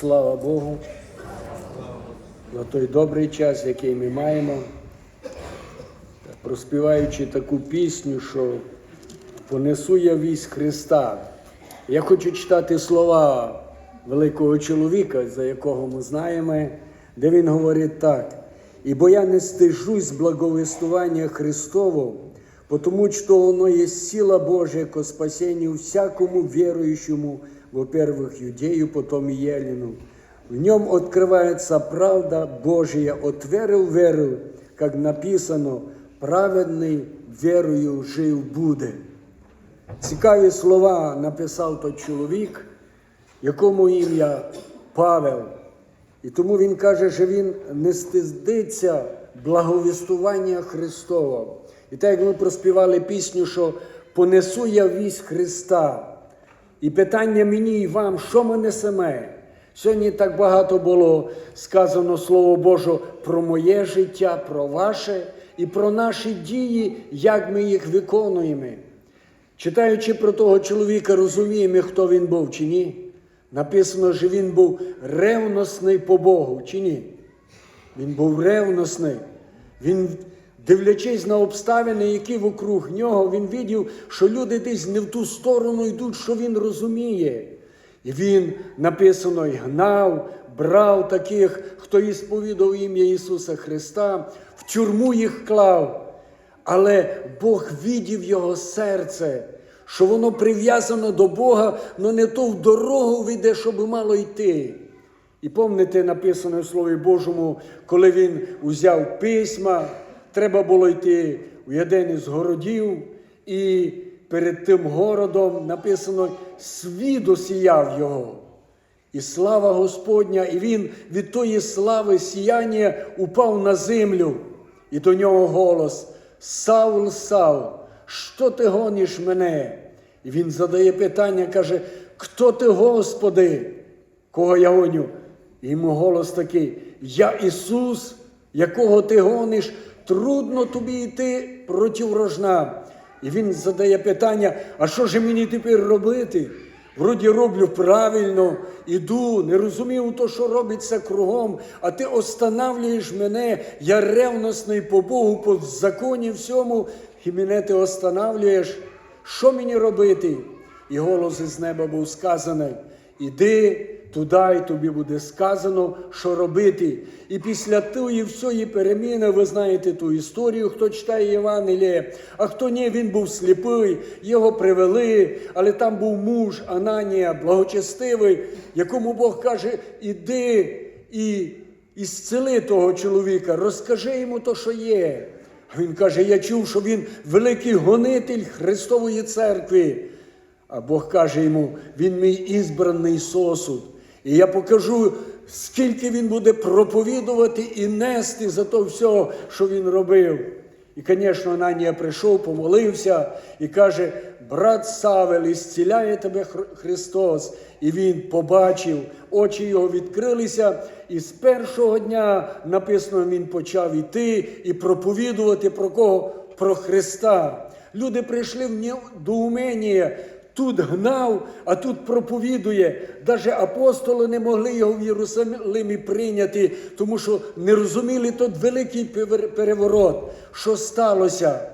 Слава Богу за той добрий час, який ми маємо, проспіваючи таку пісню, що понесу я вість Христа. Я хочу читати слова великого чоловіка, за якого ми знаємо, де він говорить так. «Ибо я не стыжусь благовествования Христового, потому что оно есть сила Божия ко спасению всякому верующему, во-первых, юдею, потом и елену. В нем открывается правда Божия от веры в веру, как написано, праведний вірою жив буде. Цікаві слова написав той чоловік, якому ім'я Павел. І тому він каже, що він не стиздиться благовістування Христова. І так як ми проспівали пісню, що понесу я вість Христа. І питання мені і вам, що ми несемо? Сьогодні так багато було сказано Слово Боже про моє життя, про ваше і про наші дії, як ми їх виконуємо. Читаючи про того чоловіка, розуміємо, хто він був чи ні. Написано, що він був ревностний по Богу, чи ні? Він був ревностний. Він, дивлячись на обставини, які вокруг нього, він видів, що люди десь не в ту сторону йдуть, що він розуміє. І він написано і гнав, брав таких, хто ісповідав ім'я Ісуса Христа, в тюрму їх клав. Але Бог видів його серце, що воно прив'язано до Бога, але не то в дорогу веде, щоб мало йти. І пам'ятаєте, написано в Слові Божому, коли він узяв письма, треба було йти в один із городів, і перед тим городом написано світ осіяв його. І слава Господня, і він від тої слави сіяння упав на землю, і до нього голос: Саул, Саул, що ти гониш мене? І він задає питання, каже: Хто ти, Господи? Кого я гоню? І йому голос такий: Я Ісус, якого ти гониш, трудно тобі йти проти врожна. І він задає питання: а що ж мені тепер робити? Вроді роблю правильно, іду, не розумію то, що робиться кругом, а ти останавлюєш мене, я ревностний по Богу, по законі всьому, і мене ти останавлюєш. Що мені робити? І голос із неба був сказаний: іди туди, і тобі буде сказано, що робити. І після тої всієї переміни, ви знаєте ту історію, хто читає Євангеліє, а хто ні, він був сліпий, його привели, але там був муж Ананія, благочестивий, якому Бог каже: іди і ісцели того чоловіка, розкажи йому то, що є. Він каже: Я чув, що він великий гонитель Христової церкви. А Бог каже йому, він мій ізбраний сосуд. І я покажу, скільки він буде проповідувати і нести за то все, що він робив. І, звісно, Ананія прийшов, помолився і каже: брат Савел, ісціляє тебе Христос. І він побачив, очі його відкрилися, і з першого дня написано, він почав іти і проповідувати про кого? Про Христа. Люди прийшли в недоумення, Тут гнав, а тут проповідує. Навіть апостоли не могли його в Єрусалимі прийняти, тому що не розуміли той великий переворот. Що сталося?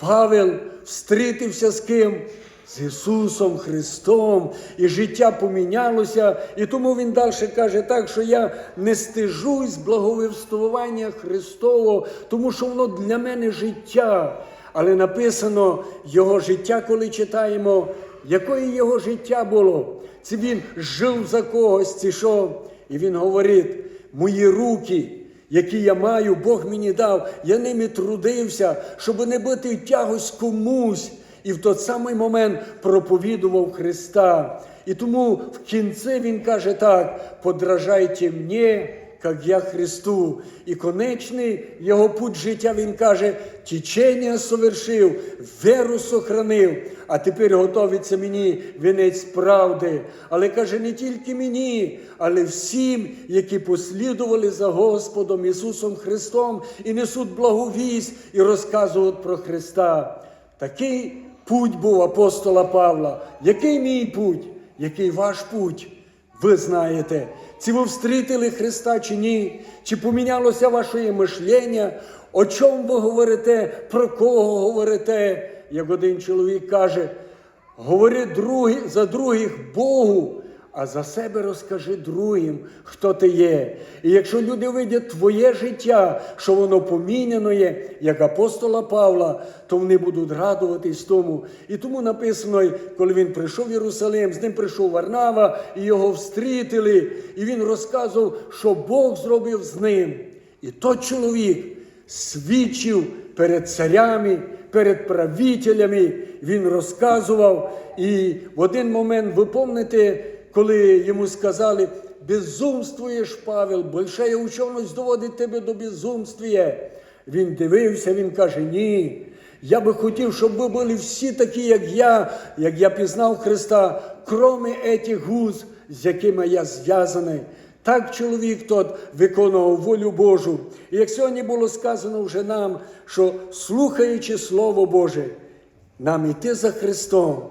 Павел встрітився з ким? З Ісусом Христом, і життя помінялося. І тому Він далі каже так, що я не стижусь благовествування Христового, тому що воно для мене життя. Але написано його життя, коли читаємо, якое його життя було. Це він жив за когось, що? І він говорить: мої руки, які я маю, Бог мені дав, я ними трудився, щоб не бути тягось комусь. І в той самий момент проповідував Христа. І тому в кінці він каже так: подражайте мені, як я Христу. І конечний його путь життя, він каже, течення совершив, веру сохранив, а тепер готовиться мені вінець правди. Але каже, не тільки мені, але всім, які послідували за Господом Ісусом Христом і несуть благовість і розказують про Христа. Такий путь був апостола Павла. Який мій путь? Який ваш путь? Ви знаєте, Чи ви встрітили Христа чи ні? Чи помінялося ваше мишлення? О чому ви говорите, про кого говорите? Як один чоловік каже, говори за других Богу, а за себе розкажи другим, хто ти є. І якщо люди видять твоє життя, що воно поміняно є, як апостола Павла, то вони будуть радуватись тому. І тому написано, коли він прийшов в Єрусалим, з ним прийшов Варнава, і його встрітили, і він розказував, що Бог зробив з ним. І той чоловік свідчив перед царями, перед правителями, він розказував. І в один момент, ви пам'ятаєте, коли йому сказали, безумствуєш, Павел, большая ученість доводить тебе до безумствія. Він дивився, він каже, ні. Я би хотів, щоб ви були всі такі, як я, як я пізнав Христа, кроме етих гуз, з якими я зв'язаний. Так чоловік тот виконував волю Божу. І як сьогодні було сказано вже нам, що слухаючи Слово Боже, нам іти за Христом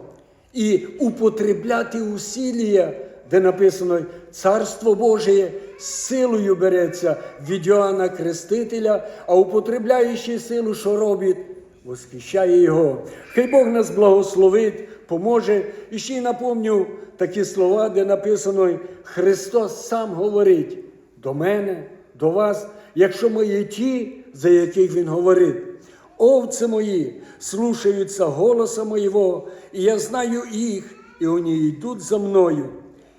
і употребляти усілля, де написано Царство Боже силою береться від Йоанна Крестителя, а употребляючи силу, що робить, восхищає Його. Хай Бог нас благословить, поможе. І ще й напомню такі слова, де написано, Христос сам говорить до мене, до вас, якщо ми є ті, за яких Він говорить. Овцы мои слушаются голоса моего, и я знаю их, и они идут за мною.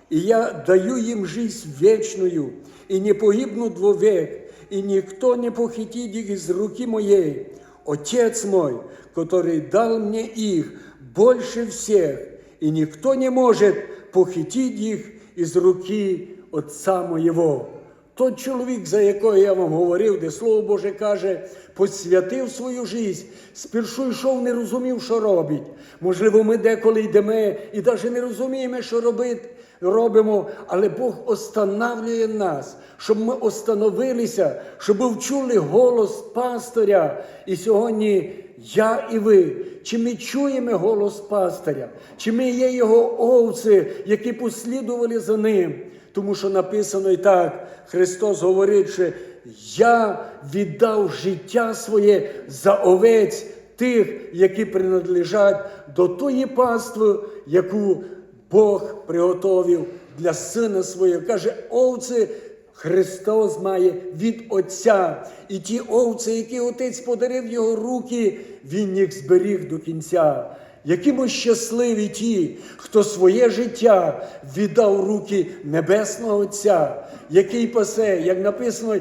И я даю им жизнь вечную, и не погибнут вовек, и никто не похитит их из руки моей. Отец мой, который дал мне их больше всех, и никто не может похитить их из руки Отца моего. Той чоловік, за якого я вам говорив, де Слово Боже каже, посвятив свою життя, спершу йшов, не розумів, що робить. Можливо, ми деколи йдемо і навіть не розуміємо, що робити, робимо, але Бог останавлює нас, щоб ми остановилися, щоб ви вчули голос пастиря. І сьогодні я і ви, чи ми чуємо голос пастиря, чи ми є його овці, які послідували за ним. Тому що написано і так, Христос говорить, що я віддав життя своє за овець тих, які принадлежать до тої пастви, яку Бог приготовив для сина свого. Каже, овці Христос має від Отця. І ті овці, які Отець подарив його руки, Він їх зберіг до кінця. Які ми щасливі ті, хто своє життя віддав руки Небесного Отця, який пасе, як написано,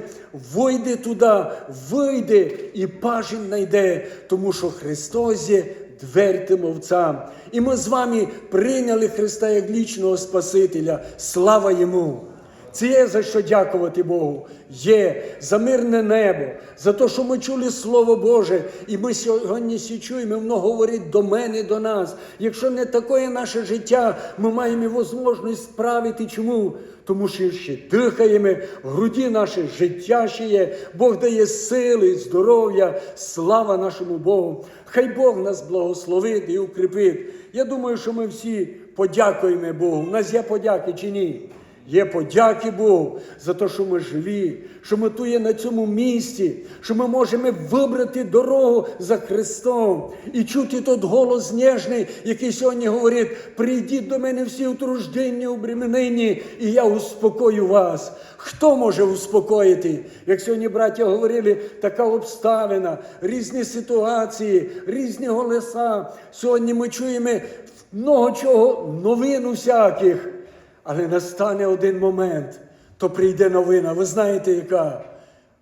вийде туди, вийде і пажин найде, тому що Христос є дверь тим овцям. І ми з вами прийняли Христа як лічного Спасителя. Слава Йому! Це є за що дякувати Богу. Є за мирне небо, за те, що ми чули Слово Боже, і ми сьогодні всі чуємо, воно говорить до мене, до нас. Якщо не таке наше життя, ми маємо можливість справити. Чому? Тому що ще дихаємо, в груді наше життя ще є, Бог дає сили, здоров'я, слава нашому Богу. Хай Бог нас благословить і укріпить. Я думаю, що ми всі подякуємо Богу. У нас є подяки чи ні? Є подяки Богу за те, що ми живі, що ми тут є на цьому місці, що ми можемо вибрати дорогу за Христом і чути той голос ніжний, який сьогодні говорить: прийдіть до мене всі утруждені, обременені, і я успокою вас. Хто може успокоїти? Як сьогодні браття говорили, така обставина, різні ситуації, різні голоса. Сьогодні ми чуємо много чого, новин усяких. Але настане один момент, то прийде новина. Ви знаєте, яка?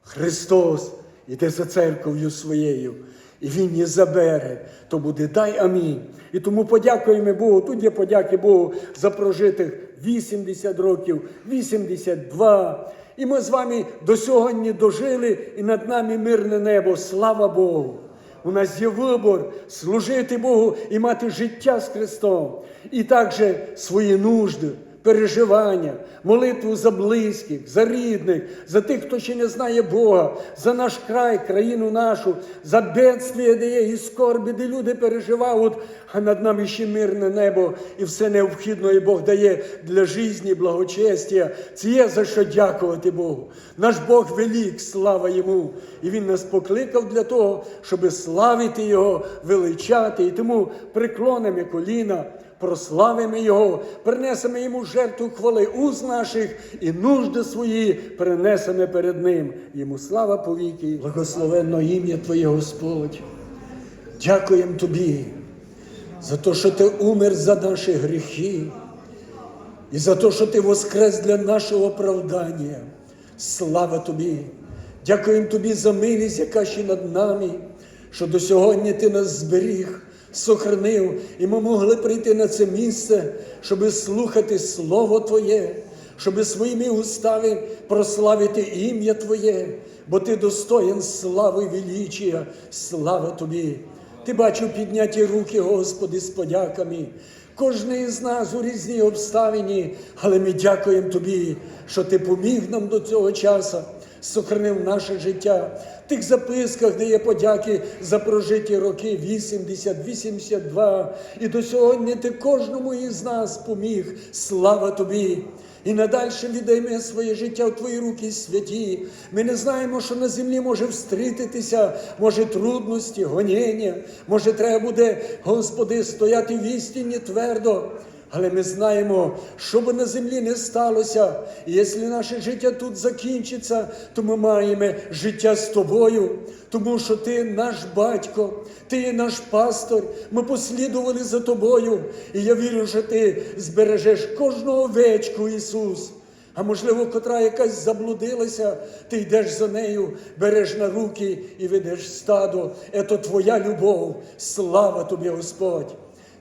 Христос іде за церков'ю своєю, і Він її забере, то буде дай амінь. І тому подякуємо Богу. Тут є подяки Богу за прожитих 80 років, 82. І ми з вами до сьогодні дожили, і над нами мирне небо. Слава Богу! У нас є вибор служити Богу і мати життя з Христом. І також свої нужди переживання, молитву за близьких, за рідних, за тих, хто ще не знає Бога, за наш край, країну нашу, за бедствія, де є і скорбі, де люди переживають, а над нами ще мирне небо і все необхідне, і Бог дає для житті, благочестя. Це є за що дякувати Богу. Наш Бог велик, слава Йому. І Він нас покликав для того, щоб славити Його, величати. І тому приклонимо коліна прославимо Його, принесемо Йому жертву хвали уз наших і нужди свої принесемо перед Ним. Йому слава повіки, благословенно ім'я Твоє Господь. Дякуємо Тобі за те, що Ти умер за наші гріхи і за те, що Ти воскрес для нашого оправдання. Слава Тобі! Дякуємо Тобі за милість, яка ще над нами, що до сьогодні Ти нас зберіг, сохранив, і ми могли прийти на це місце, щоб слухати Слово Твоє, щоб своїми устами прославити ім'я Твоє, бо Ти достоїн слави величія, слава Тобі! Ти бачив підняті руки, Господи, з подяками. Кожний із нас у різній обставині, але ми дякуємо Тобі, що Ти поміг нам до цього часу, сохранив наше життя. В тих записках, де є подяки за прожиті роки 80, 82. І до сьогодні ти кожному із нас поміг. Слава тобі! І надальше віддайме своє життя в Твої руки святі. Ми не знаємо, що на землі може встрітитися, може трудності, гоніння, може, треба буде, Господи, стояти в істині твердо. Але ми знаємо, що би на землі не сталося, якщо наше життя тут закінчиться, то ми маємо життя з тобою, тому що ти наш батько, ти є наш пастор, ми послідували за тобою. І я вірю, що ти збережеш кожного овечку, Ісус. А можливо, котра якась заблудилася, ти йдеш за нею, береш на руки і ведеш стадо. Ето твоя любов. Слава тобі, Господь!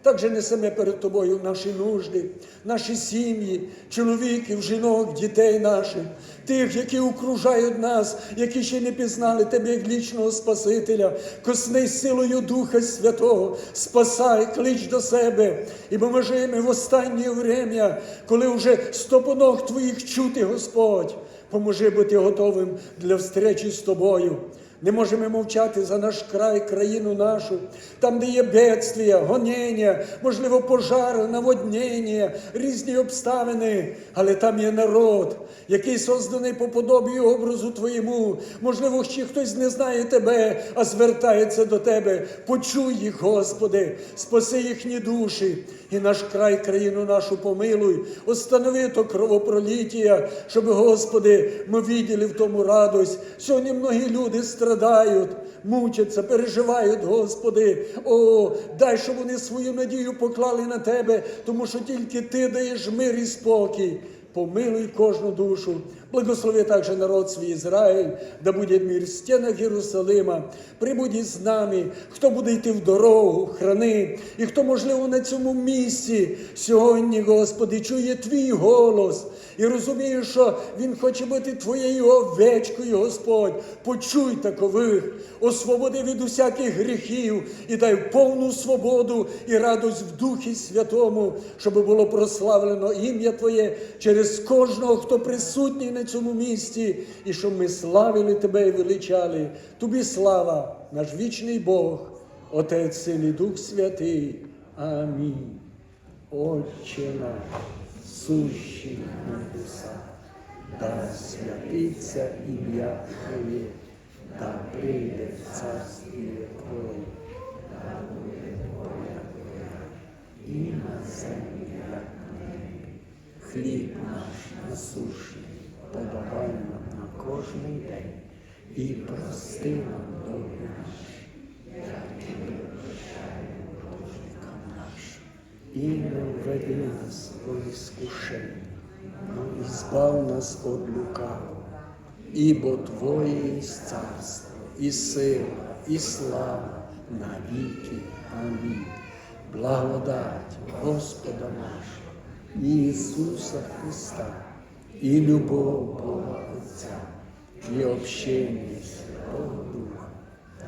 Так же несемо перед тобою наші нужди, наші сім'ї, чоловіків, жінок, дітей наших, тих, які окружають нас, які ще не пізнали тебе як лічного Спасителя, косни силою Духа Святого, спасай, клич до себе. І живемо в останнє время, коли вже стопоног твоїх чути, Господь. Поможи бути готовим для встречі з тобою. Не можемо мовчати за наш край, країну нашу, там, де є бедствія, гонення, можливо, пожари, наводнення, різні обставини, але там є народ, який созданий по подобі образу Твоєму. Можливо, ще хтось не знає Тебе, а звертається до Тебе. Почуй їх, Господи, спаси їхні душі і наш край, країну нашу помилуй, останови то кровопроліття, щоб, Господи, ми виділи в тому радость. Сьогодні многі люди страдають, мучаться, переживають, Господи. О, дай, щоб вони свою надію поклали на Тебе, тому що тільки Ти даєш мир і спокій. Помилуй кожну душу, благослови также народ свій Ізраїль, да буде мир в стінах Єрусалима, прибудь з нами, хто буде йти в дорогу, храни, і хто, можливо, на цьому місці. Сьогодні, Господи, чує Твій голос і розуміє, що Він хоче бути Твоєю овечкою, Господь. Почуй такових, освободи від усяких гріхів і дай повну свободу і радость в Духі Святому, щоб було прославлено ім'я Твоє через кожного, хто присутній на цьому місці, і щоб ми славили Тебе і величали. Тобі слава, наш вічний Бог, Отець Син і Дух Святий. Амінь. Отче наш, сущий на небесах, да святиться ім'я Твоє, да прийде царствіє Твоє, да буде і на землі, як на небі. Хліб наш насущний, подавай нам на кожний день, і прости нам долги наші, як і ми прощаємо должникам нашим. І не введи нас у іскушення, но і збав нас від лукавого. Ібо Твоє є царство, і сила, і слава на віки. Амінь. Благодать Господа нашого, Ісуса Христа, і любов Бога Отця, і общення Святого Духа,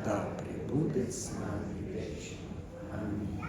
да прибуде с нами вечно. Амінь.